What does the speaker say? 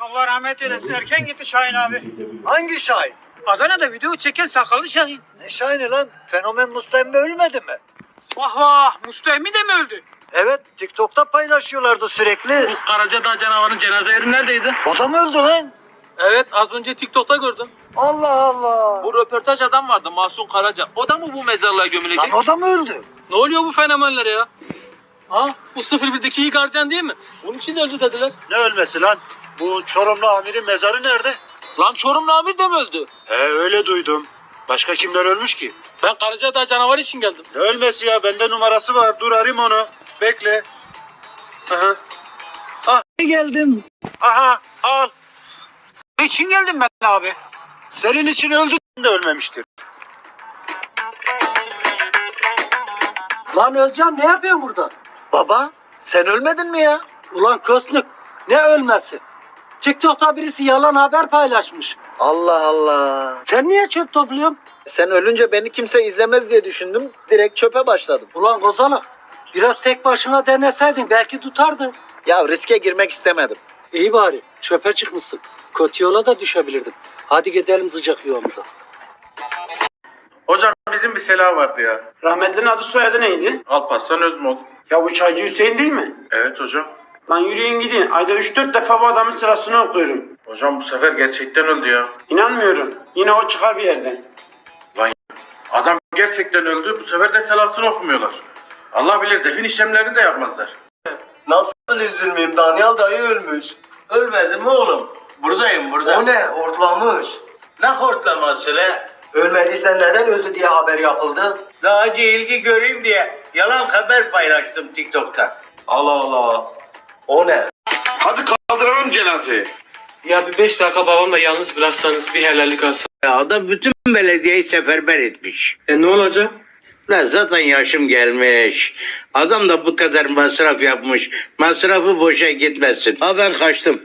Allah rahmet eylesin. Erken gitti Şahin abi. Hangi Şahin? Adana'da video çeken sakallı Şahin. Ne Şahin'i lan? Fenomen Mustafa ölmedi mi? Vah vah. Emmi de mi öldü? Evet TikTok'ta paylaşıyorlardı sürekli. Karacadağ canavarın cenaze yeri neredeydi? O da mı öldü lan? Evet az önce TikTok'ta gördüm. Allah Allah. Bu röportaj adam vardı Masum Karaca. O da mı bu mezarlığa gömülecek? Lan o da mı öldü? Ne oluyor bu fenomenlere ya? Ha bu 01'deki iyi gardiyan değil mi? Bunun için de öldü dediler. Ne ölmesi lan? Bu Çorumlu amirin mezarı nerede? Lan Çorumlu amir de mi öldü? He öyle duydum. Başka kimler ölmüş ki? Ben Karacadağ canavarı için geldim. Ne ölmesi ya? Bende numarası var. Dur arayayım onu. Bekle. Aha. Ah. Geldim. Aha al. İçin geldim ben abi. Senin için öldü de ölmemiştir. Lan Özcan ne yapıyorsun burada? Baba sen ölmedin mi ya? Ulan köslük ne ölmesi? TikTok'ta birisi yalan haber paylaşmış. Allah Allah. Sen niye çöp topluyorsun? Sen ölünce beni kimse izlemez diye düşündüm. Direkt çöpe başladım. Ulan kozalak biraz tek başına deneseydin belki tutardın. Ya riske girmek istemedim. İyi bari çöpe çıkmışsın. Kötü yola da düşebilirdin. Hadi gidelim sıcak yuvamıza. Hocam bizim bir selah vardı ya. Rahmetlinin adı soyadı neydi? Alparslan Özmol. Ya bu çaycı Hüseyin değil mi? Evet hocam. Lan yürüyün gidin. Ayda 3-4 defa bu adamın sırasını okuyorum. Hocam bu sefer gerçekten öldü ya. İnanmıyorum. Yine o çıkar bir yerden. Adam gerçekten öldü. Bu sefer de selasını okumuyorlar. Allah bilir defin işlemlerini de yapmazlar. Nasıl üzülmeyeyim? Daniel dayı ölmüş. Ölmedim oğlum. Buradayım burada. O ne? Hortlamış. Ne hortlaması le? Ölmediyse neden öldü diye haber yapıldı. Daha önce ilgi göreyim diye yalan haber paylaştım TikTok'ta. Allah Allah. O ne? Hadi kaldıralım cenazeyi. Ya bir 5 dakika babamla yalnız bıraksanız bir helallik alsam. Ya adam bütün belediyeyi seferber etmiş. E ne olacak? Lan zaten yaşım gelmiş. Adam da bu kadar masraf yapmış. Masrafı boşa gitmesin. Ha ben kaçtım.